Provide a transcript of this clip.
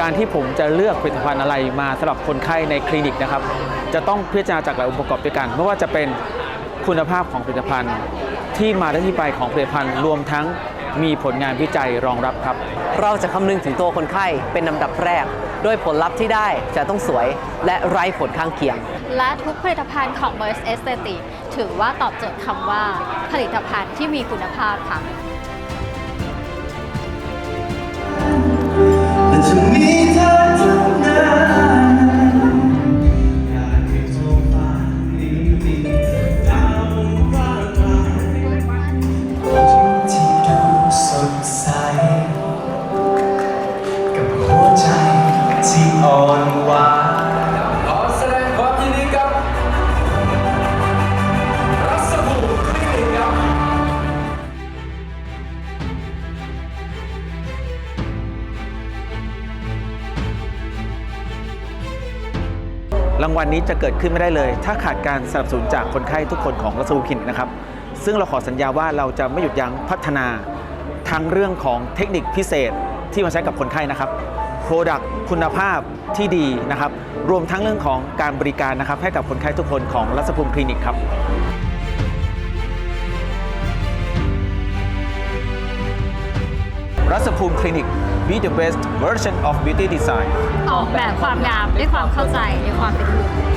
การที่ผมจะเลือกผลิตภัณฑ์อะไรมาสำหรับคนไข้ในคลินิกนะครับ จะต้องพิจารณาจากหลายองค์ประกอบด้วยกัน ไม่ว่าจะเป็นคุณภาพของผลิตภัณฑ์ ที่มาและที่ไปของผลิตภัณฑ์รวมทั้งมีผลงานวิจัยรองรับครับ เราจะคำนึงถึงตัวคนไข้เป็นลำดับแรก โดยผลลัพธ์ที่ได้จะต้องสวยและไร้ผลข้างเคียง และทุกผลิตภัณฑ์ของ Voice Aesthetic ถือว่าตอบโจทย์คำว่าผลิตภัณฑ์ที่มีคุณภาพค่ะและ อ่อนหวานขอแสดงความยินดีกับรัศภูคลินิกครับ รางวัลนี้จะเกิดขึ้นไม่ได้เลย ถ้าขาดการสนับสนุนจากคนไข้ทุกคนของรัศมีคลินิกนะครับ ซึ่งเราขอสัญญาว่าเราจะไม่หยุดยั้งพัฒนาทั้งเรื่องของเทคนิคพิเศษที่มาใช้กับคนไข้นะครับ Product คุณภาพที่ดีนะครับ รวมทั้งเรื่องของการบริการนะครับ ให้กับคนไข้ทุกคนของรัศภูมิคลินิกครับรัศภูมิคลินิก Be the best version of beauty design ออกแบบความงามด้วยความเข้าใจในความเป็นมือ